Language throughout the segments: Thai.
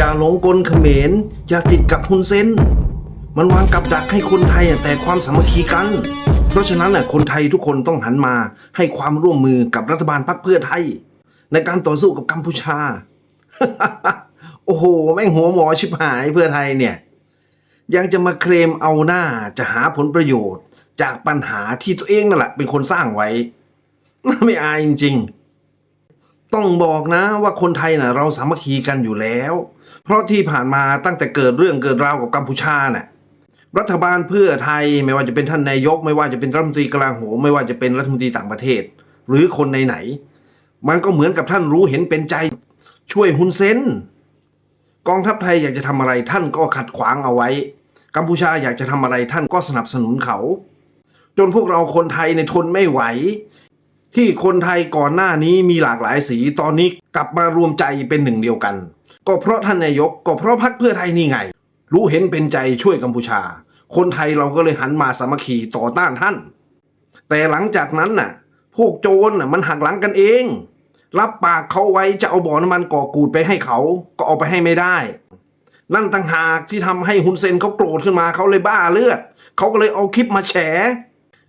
อย่าหลงกลเขมร อย่าติดกับฮุนเซน มันวางกับดักให้คนไทยแตกความสามัคคีกัน เพราะฉะนั้นน่ะคนไทยทุกคนต้องหันมาให้ความร่วมมือกับรัฐบาลพรรคเพื่อไทย ในการต่อสู้กับกัมพูชา โอ้โห แม่งหัวหมอชิบหายเพื่อไทยเนี่ย ยังจะมาเคลมเอาหน้าจะหาผลประโยชน์ จากปัญหาที่ตัวเองนั่นแหละเป็นคนสร้างไว้ ไม่อายจริง ๆ ต้องบอกนะว่าคนไทยน่ะเราสามัคคีกันอยู่แล้ว เพราะที่ผ่านมาตั้งแต่เกิดเรื่องเกิดราวกับกัมพูชาน่ะรัฐบาลเพื่อไทยไม่ว่าจะเป็นท่านนายก ไม่ว่าจะเป็นรัฐมนตรีกลาโหมไม่ว่าจะเป็นรัฐมนตรีต่างประเทศ หรือคนไหนๆมันก็เหมือนกับท่านรู้เห็นเป็นใจช่วยฮุนเซนกองทัพไทยอยากจะทำอะไรท่านก็ขัดขวางเอาไว้ กัมพูชาอยากจะทำอะไรท่านก็สนับสนุนเขา จนพวกเราคนไทยในทนไม่ไหว ที่คนไทยก่อนหน้านี้มีหลากหลายสีตอนนี้กลับมารวมใจเป็นหนึ่งเดียวกัน ก็เพราะท่านนายกก็เพราะพรรคเพื่อไทยนี่ไง รู้เห็นเป็นใจช่วยกัมพูชา คนไทยเราก็เลยหันมาสามัคคีต่อต้านท่าน แต่หลังจากนั้นน่ะ พวกโจรน่ะมันหักหลังกันเอง รับปากเขาไว้จะเอาบ่อน้ำมันก่อกูดไปให้เขาก็เอาไปให้ไม่ได้ นั่นต่างหากที่ทำให้ฮุนเซนเขาโกรธขึ้นมาเขาเลยบ้าเลือดเขาก็เลยเอาคลิปมาแฉ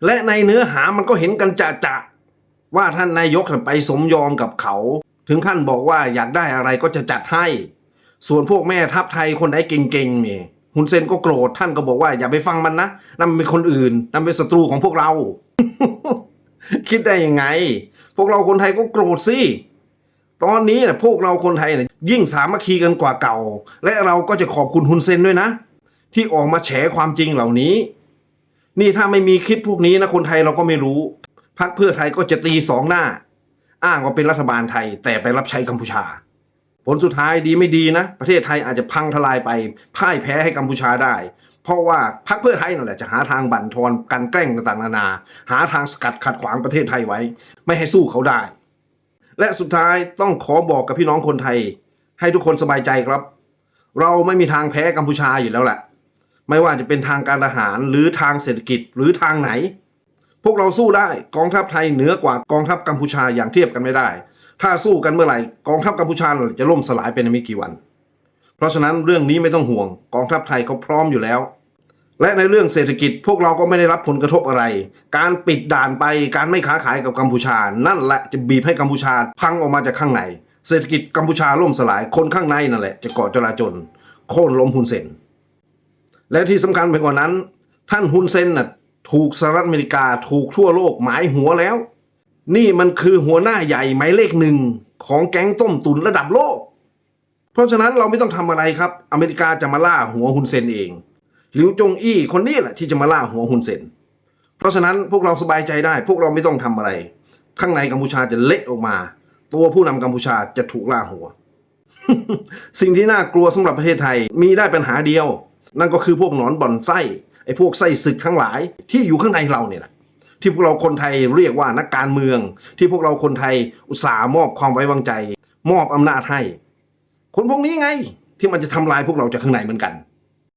และในเนื้อหามันก็เห็นกันจะจะ ว่าท่านนายกไปสมยอมกับเขา ถึงขั้นบอกว่าอยากได้อะไรก็จะจัดให้ ส่วนพวกแม่ทัพไทยคนไหนเก่งๆเนี่ยฮุนเซนก็โกรธท่านก็บอกว่าอย่าไปฟังมันนะนั่นมันเป็นคนอื่นนั่นเป็นศัตรูของพวกเรา คิดได้ยังไง พวกเราคนไทยก็โกรธสิตอนนี้นะพวกเราคนไทยนะยิ่งสามัคคีกันกว่าเก่า และเราก็จะขอบคุณฮุนเซนด้วยนะ ที่ออกมาแฉความจริงเหล่านี้ นี่ถ้าไม่มีคลิปพวกนี้นะคนไทยเราก็ไม่รู้ พรรคเพื่อไทยก็จะตีสองหน้า อ้างว่าเป็นรัฐบาลไทย แต่ไปรับใช้กัมพูชา ผลสุดท้ายดีไม่ดีนะ ประเทศไทยอาจจะพังทลายไปพ่ายแพ้ให้กัมพูชาได้ เพราะว่าพรรคเพื่อไทยนั่นแหละจะหาทางบั่นทอนการแกล้งต่างๆนานา หาทางสกัดขัดขวางประเทศไทยไว้ ไม่ให้สู้เขาได้ และสุดท้ายต้องขอบอกกับพี่น้องคนไทย ให้ทุกคนสบายใจครับ เราไม่มีทางแพ้กัมพูชาอยู่แล้วแหละไม่ว่าจะเป็นทางการทหารหรือทางเศรษฐกิจหรือทางไหน พวกเราสู้ได้กองทัพไทยเหนือกว่ากองทัพกัมพูชาอย่างเทียบกันไม่ได้ ถ้าสู้กันเมื่อไหร่กองทัพกัมพูชาจะล่มสลายไปในไม่กี่วัน เพราะฉะนั้นเรื่องนี้ไม่ต้องห่วง กองทัพไทยเขาพร้อมอยู่แล้ว และในเรื่องเศรษฐกิจพวกเราก็ไม่ได้รับผลกระทบอะไร การปิดด่านไปการไม่ค้าขายกับกัมพูชา นั่นแหละจะบีบให้กัมพูชาพังออกมาจากข้างในเศรษฐกิจกัมพูชาล่มสลายคนข้างในนั่นแหละจะก่อจลาจลโค่นล้มฮุนเซนและที่สำคัญไปกว่านั้น ท่านฮุนเซนน่ะ ถูกสหรัฐอเมริกาถูกทั่วโลกหมายหัวแล้ว นี่มันคือหัวหน้าใหญ่หมายเลขหนึ่งของแก๊งต้มตุนระดับโลก เพราะฉะนั้นเราไม่ต้องทำอะไรครับ อเมริกาจะมาล่าหัวฮุนเซนเองหลิวจงอี้คนนี้แหละที่จะมาล่าหัวฮุนเซนเพราะฉะนั้นพวกเราสบายใจได้ พวกเราไม่ต้องทำอะไร ข้างในกัมพูชาจะเละออกมา ตัวผู้นำกัมพูชาจะถูกล่าหัว สิ่งที่น่ากลัวสำหรับประเทศไทยมีได้ปัญหาเดียว นั่นก็คือพวกหนอนบ่อนไส้ อ้พวกไส้ศึกทั้งหลายที่อยู่ข้างในเราเนี่ยแหละที่พวกเราคนไทยเรียกว่านักการเมือง ที่พวกเราคนไทยอุตส่าห์มอบความไว้วางใจ มอบอำนาจให้ คนพวกนี้ไงที่มันจะทำลายพวกเราจากข้างในเหมือนกัน